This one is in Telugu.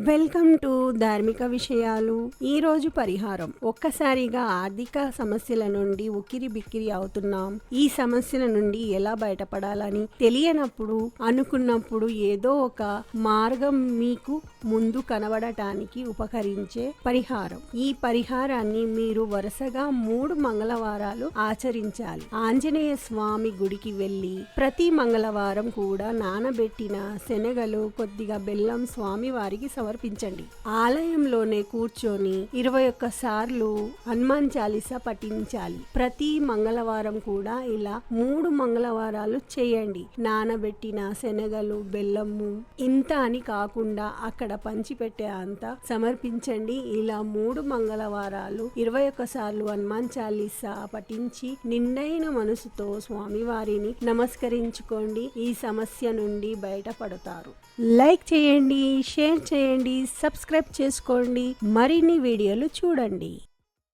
వెల్కమ్ టు ధార్మిక విషయాలు. ఈ రోజు పరిహారం. ఒక్కసారిగా ఆర్థిక సమస్యల నుండి ఉక్కిరి బిక్కిరి అవుతున్నాం. ఈ సమస్యల నుండి ఎలా బయటపడాలని తెలియనప్పుడు అనుకున్నప్పుడు ఏదో ఒక మార్గం మీకు ముందు కనబడటానికి ఉపకరించే పరిహారం. ఈ పరిహారాన్ని మీరు వరుసగా మూడు మంగళవారాలు ఆచరించాలి. ఆంజనేయ స్వామి గుడికి వెళ్ళి ప్రతి మంగళవారం కూడా నానబెట్టిన శనగలు కొద్దిగా బెల్లం స్వామి వారికి సమర్పించండి. ఆలయంలోనే కూర్చొని ఇరవై ఒక్క సార్లు హనుమాన్ చాలీసా పఠించాలి. ప్రతి మంగళవారం కూడా ఇలా మూడు మంగళవారాలు చేయండి. నానబెట్టిన శనగలు బెల్లము ఇంత అని కాకుండా అక్కడ పంచిపెట్టే అంత సమర్పించండి. ఇలా మూడు మంగళవారాలు ఇరవై ఒక్క సార్లు హనుమాన్ చాలీసా పఠించి నిండైన మనసుతో స్వామివారిని నమస్కరించుకోండి. ఈ సమస్య నుండి బయటపడతారు. లైక్ చేయండి షేర్ చేయండి. చేయండి సబ్స్క్రైబ్ చేసుకోండి. మరిన్ని వీడియోలు చూడండి.